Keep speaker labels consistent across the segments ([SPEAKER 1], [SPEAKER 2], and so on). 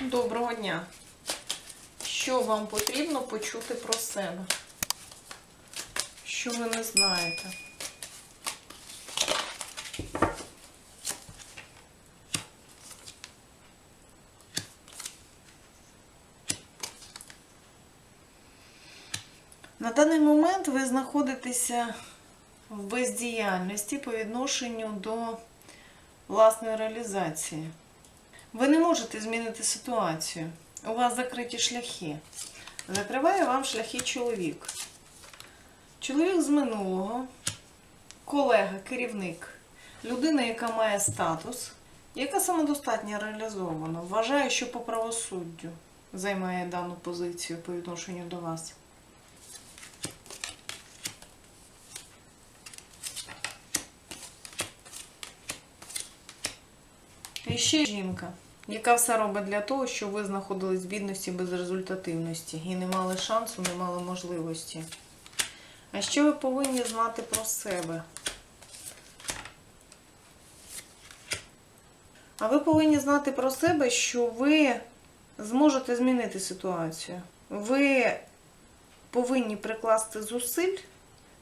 [SPEAKER 1] Доброго дня. Що вам потрібно почути про себе? Що ви не знаєте? На даний момент ви знаходитеся в бездіяльності по відношенню до власної реалізації. Ви не можете змінити ситуацію. У вас закриті шляхи. Закриває вам шляхи чоловік. Чоловік з минулого, колега, керівник, людина, яка має статус, яка самодостатньо реалізована, вважає, що по правосуддю займає дану позицію по відношенню до вас. І ще жінка, яка все робить для того, щоб ви знаходились в бідності без результативності і не мали шансу, не мали можливості. А що ви повинні знати про себе? А ви повинні знати про себе, що ви зможете змінити ситуацію. Ви повинні прикласти зусиль,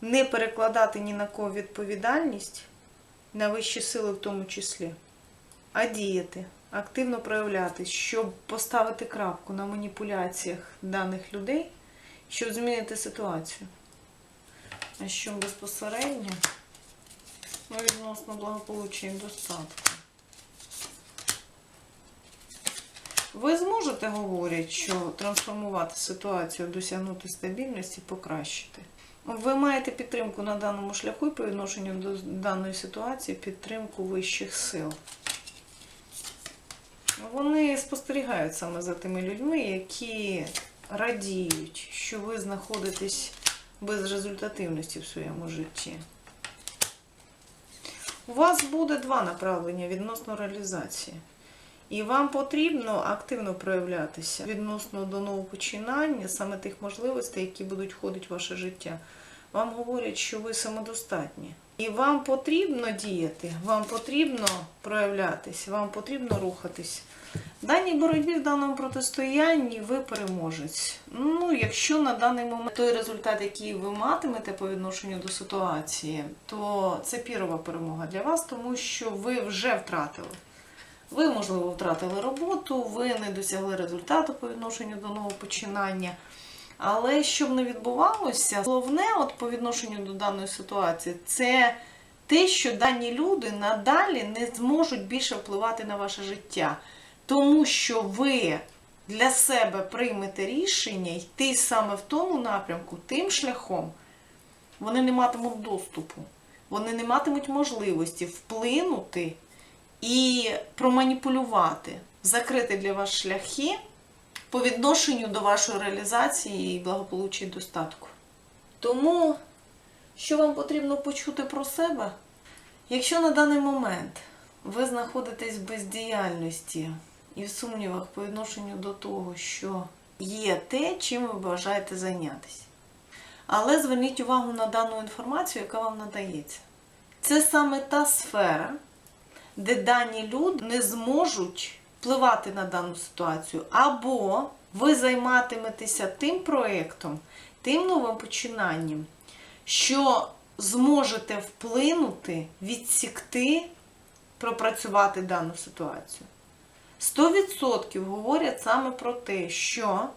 [SPEAKER 1] не перекладати ні на кого відповідальність, на вищі сили в тому числі а діяти, активно проявлятись, щоб поставити крапку на маніпуляціях даних людей, щоб змінити ситуацію. А що безпосередньо ну, відносно благополуччя і достатку. Ви зможете, говорять, що трансформувати ситуацію, досягнути стабільності, покращити. Ви маєте підтримку на даному шляху і по відношенню до даної ситуації підтримку вищих сил. Вони спостерігають саме за тими людьми, які радіють, що ви знаходитесь без результативності в своєму житті. У вас буде два направлення відносно реалізації. І вам потрібно активно проявлятися відносно до нового починання, саме тих можливостей, які будуть входити в ваше життя. Вам говорять, що ви самодостатні. І вам потрібно діяти, вам потрібно проявлятись, вам потрібно рухатись. В даній боротьбі, в даному протистоянні ви переможець. Ну, якщо на даний момент той результат, який ви матимете по відношенню до ситуації, то це пірова перемога для вас, тому що ви вже втратили. Ви, можливо, втратили роботу, ви не досягли результату по відношенню до нового починання. Але щоб не відбувалося, головне от по відношенню до даної ситуації, це те, що дані люди надалі не зможуть більше впливати на ваше життя. Тому що ви для себе приймете рішення йти саме в тому напрямку, тим шляхом, вони не матимуть доступу, вони не матимуть можливості вплинути і проманіпулювати, закрити для вас шляхи по відношенню до вашої реалізації і благополуччя і достатку. Тому, що вам потрібно почути про себе? Якщо на даний момент ви знаходитесь в бездіяльності і в сумнівах по відношенню до того, що є те, чим ви бажаєте зайнятися. Але зверніть увагу на дану інформацію, яка вам надається. Це саме та сфера, де дані люди не зможуть впливати на дану ситуацію, або ви займатиметеся тим проєктом, тим новим починанням, що зможете вплинути, відсікти, пропрацювати дану ситуацію. 100% говорять саме про те, що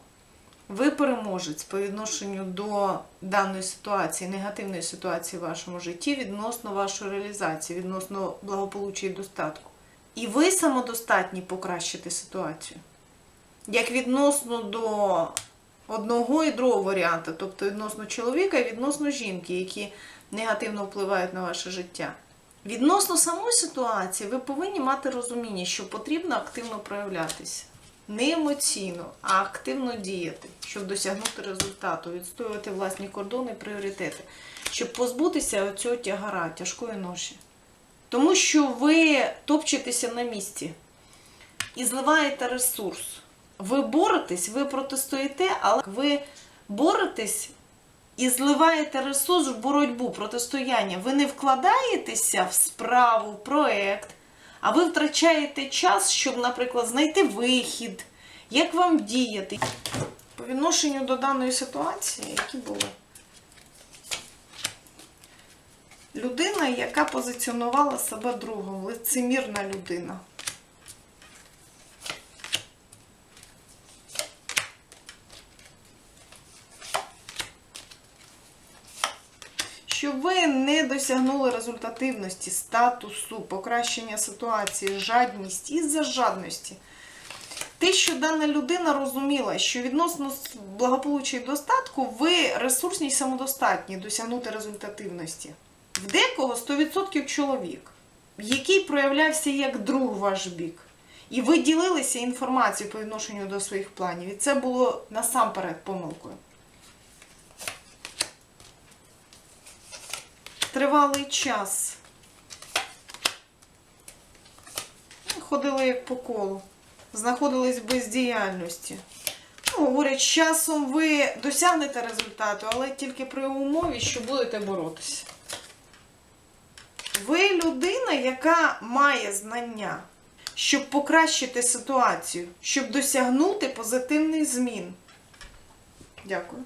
[SPEAKER 1] ви переможець по відношенню до даної ситуації, негативної ситуації в вашому житті, відносно вашої реалізації, відносно благополуччя і достатку. І ви самодостатні покращити ситуацію. Як відносно до одного і другого варіанту, тобто відносно чоловіка і відносно жінки, які негативно впливають на ваше життя. Відносно самої ситуації, ви повинні мати розуміння, що потрібно активно проявлятися. Не емоційно, а активно діяти, щоб досягнути результату, відстоювати власні кордони і пріоритети, щоб позбутися цього тягара, тяжкої ноші. Тому що ви топчетеся на місці і зливаєте ресурс. Ви боретесь, ви протистоїте, але ви боретесь і зливаєте ресурс в боротьбу, протистояння. Ви не вкладаєтеся в справу, в проект, а ви втрачаєте час, щоб, наприклад, знайти вихід, Як вам діяти? По відношенню до даної ситуації, які були? Людина, яка позиціонувала себе другом, лицемірна людина. Щоб ви не досягнули результативності, статусу, покращення ситуації, жадність із-за жадності. Те, що дана людина розуміла, що відносно благополуччя і достатку ви ресурсні й самодостатні досягнути результативності. В декого 100% чоловік, який проявлявся як друг ваш бік. І ви ділилися інформацією по відношенню до своїх планів. І це було насамперед помилкою. Тривалий час. Ходили як по колу, знаходились в бездіяльності. Ну, говорять, часом ви досягнете результату, але тільки при умові, що будете боротися. Ви людина, яка має знання, щоб покращити ситуацію, щоб досягнути позитивних змін. Дякую.